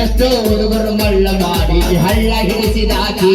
ಎಷ್ಟೋ ಹುಡುಗರು ಮಳ್ಳ ಮಾಡಿ ಹಳ್ಳ ಹಿಡಿಸಿದಾಕಿ.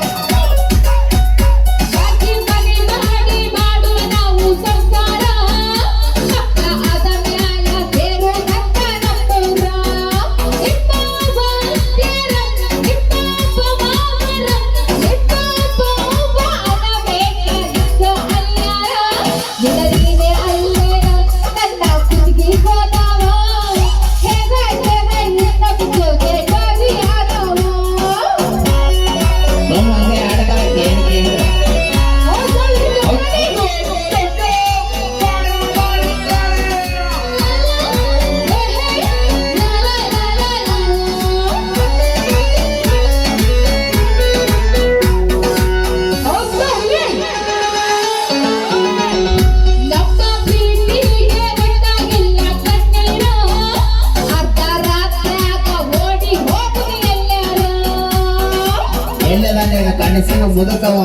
ಎಲ್ಲೆಲ್ಲ ಕನಸಿನ ಮುದುಕವ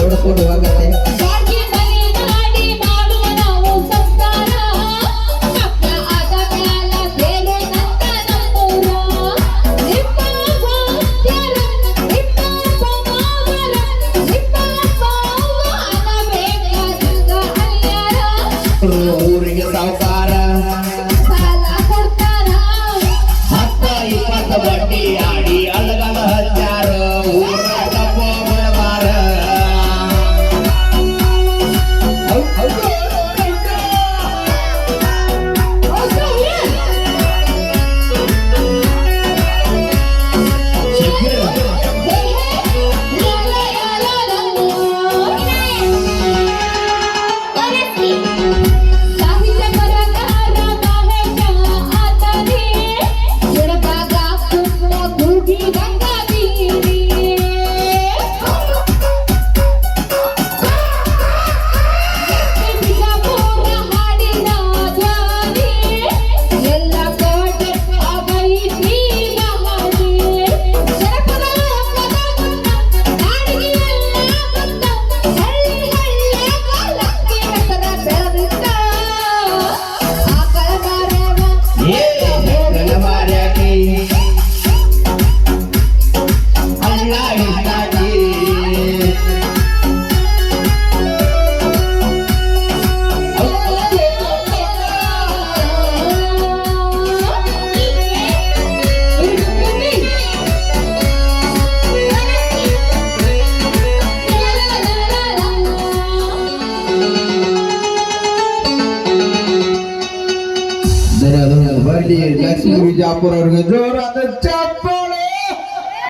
ಓಡ್ಕೊಂಡು ಹೋಗತ್ತೆ. ಮ್ಯಾಚ್ ವಿಜಾಪುರ ಅವ್ರಿಗೆ ಜೋರಾದ ಚಪ್ಪ